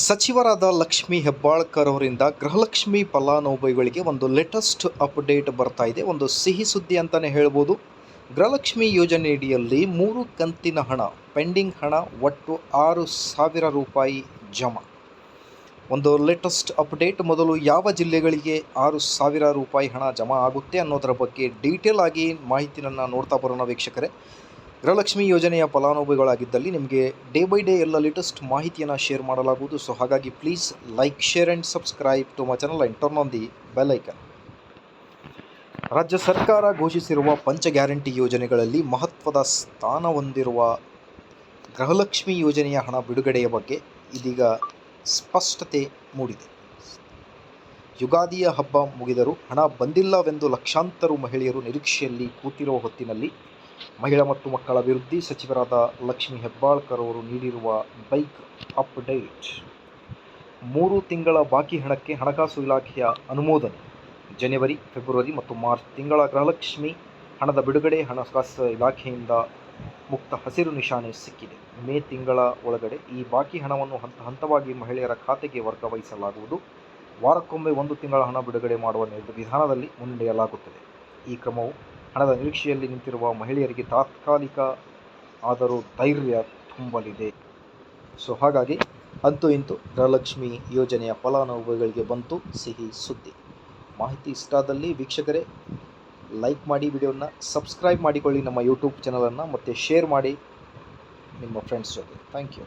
ಸಚಿವರಾದ ಲಕ್ಷ್ಮಿ ಹೆಬ್ಬಾಳ್ಕರ್ ಅವರಿಂದ ಗೃಹಲಕ್ಷ್ಮಿ ಫಲಾನುಭವಿಗಳಿಗೆ ಒಂದು ಲೇಟೆಸ್ಟ್ ಅಪ್ಡೇಟ್ ಬರ್ತಾ ಇದೆ. ಒಂದು ಸಿಹಿ ಸುದ್ದಿ ಅಂತಲೇ ಹೇಳ್ಬೋದು. ಗೃಹಲಕ್ಷ್ಮಿ ಯೋಜನೆಯಡಿಯಲ್ಲಿ ಮೂರು ಕಂತಿನ ಹಣ, ಪೆಂಡಿಂಗ್ ಹಣ, ಒಟ್ಟು ಆರು ಸಾವಿರ ರೂಪಾಯಿ ಜಮಾ. ಒಂದು ಲೇಟೆಸ್ಟ್ ಅಪ್ಡೇಟ್, ಮೊದಲು ಯಾವ ಜಿಲ್ಲೆಗಳಿಗೆ ಆರು ಸಾವಿರ ರೂಪಾಯಿ ಹಣ ಜಮಾ ಆಗುತ್ತೆ ಅನ್ನೋದರ ಬಗ್ಗೆ ಡೀಟೇಲ್ ಆಗಿ ಮಾಹಿತಿಯನ್ನು ನೋಡ್ತಾ ಬರೋಣ ವೀಕ್ಷಕರೇ. ಗೃಹಲಕ್ಷ್ಮಿ ಯೋಜನೆಯ ಫಲಾನುಭವಿಗಳಾಗಿದ್ದಲ್ಲಿ ನಿಮಗೆ ಡೇ ಬೈ ಡೇ ಎಲ್ಲ ಲೇಟೆಸ್ಟ್ ಮಾಹಿತಿಯನ್ನು ಶೇರ್ ಮಾಡಲಾಗುವುದು. ಸೊ ಹಾಗಾಗಿ please like share and subscribe to my channel and turn on the bell icon ರಾಜ್ಯ ಸರ್ಕಾರ ಘೋಷಿಸಿರುವ ಪಂಚ ಗ್ಯಾರಂಟಿ ಯೋಜನೆಗಳಲ್ಲಿ ಮಹತ್ವದ ಸ್ಥಾನ ಹೊಂದಿರುವ ಗೃಹಲಕ್ಷ್ಮಿ ಯೋಜನೆಯ ಹಣ ಬಿಡುಗಡೆಯ ಬಗ್ಗೆ ಇದೀಗ ಸ್ಪಷ್ಟತೆ ಮೂಡಿದೆ. ಯುಗಾದಿಯ ಹಬ್ಬ ಮುಗಿದರೂ ಹಣ ಬಂದಿಲ್ಲವೆಂದು ಲಕ್ಷಾಂತರ ಮಹಿಳೆಯರು ನಿರೀಕ್ಷೆಯಲ್ಲಿ ಕೂತಿರುವ ಹೊತ್ತಿನಲ್ಲಿ ಮಹಿಳಾ ಮತ್ತು ಮಕ್ಕಳ ಅಭಿವೃದ್ಧಿ ಸಚಿವರಾದ ಲಕ್ಷ್ಮಿ ಹೆಬ್ಬಾಳ್ಕರ್ ಅವರು ನೀಡಿರುವ ಬೈಕ್ ಅಪ್ಡೇಟ್. ಮೂರು ತಿಂಗಳ ಬಾಕಿ ಹಣಕ್ಕೆ ಹಣಕಾಸು ಇಲಾಖೆಯ ಅನುಮೋದನೆ. ಜನವರಿ, ಫೆಬ್ರವರಿ ಮತ್ತು ಮಾರ್ಚ್ ತಿಂಗಳ ಗೃಹಲಕ್ಷ್ಮಿ ಹಣದ ಬಿಡುಗಡೆ ಹಣಕಾಸು ಇಲಾಖೆಯಿಂದ ಮುಕ್ತ ಹಸಿರು ನಿಶಾನೆ ಸಿಕ್ಕಿದೆ. ಮೇ ತಿಂಗಳ ಒಳಗಡೆ ಈ ಬಾಕಿ ಹಣವನ್ನು ಹಂತ ಹಂತವಾಗಿ ಮಹಿಳೆಯರ ಖಾತೆಗೆ ವರ್ಗಾವಹಿಸಲಾಗುವುದು. ವಾರಕ್ಕೊಮ್ಮೆ ಒಂದು ತಿಂಗಳ ಹಣ ಬಿಡುಗಡೆ ಮಾಡುವ ವಿಧಾನದಲ್ಲಿ ಮುನ್ನಡೆಯಲಾಗುತ್ತದೆ. ಈ ಕ್ರಮವು ಹಣದ ನಿರೀಕ್ಷೆಯಲ್ಲಿ ನಿಂತಿರುವ ಮಹಿಳೆಯರಿಗೆ ತಾತ್ಕಾಲಿಕ ಆದರೂ ಧೈರ್ಯ ತುಂಬಲಿದೆ. ಸೊ ಹಾಗಾಗಿ ಅಂತೂ ಇಂತೂ ಗೃಹಲಕ್ಷ್ಮಿ ಯೋಜನೆಯ ಫಲಾನುಭವಿಗಳಿಗೆ ಬಂತು ಸಿಹಿ ಸುದ್ದಿ. ಮಾಹಿತಿ ಇಷ್ಟಾದಲ್ಲಿ ವೀಕ್ಷಕರೇ, ಲೈಕ್ ಮಾಡಿ ವಿಡಿಯೋನ ಸಬ್ಸ್ಕ್ರೈಬ್ ಮಾಡಿಕೊಳ್ಳಿ ನಮ್ಮ ಯೂಟ್ಯೂಬ್ ಚಾನಲನ್ನು ಮತ್ತು ಶೇರ್ ಮಾಡಿ ನಿಮ್ಮ ಫ್ರೆಂಡ್ಸ್ ಜೊತೆ. Thank you.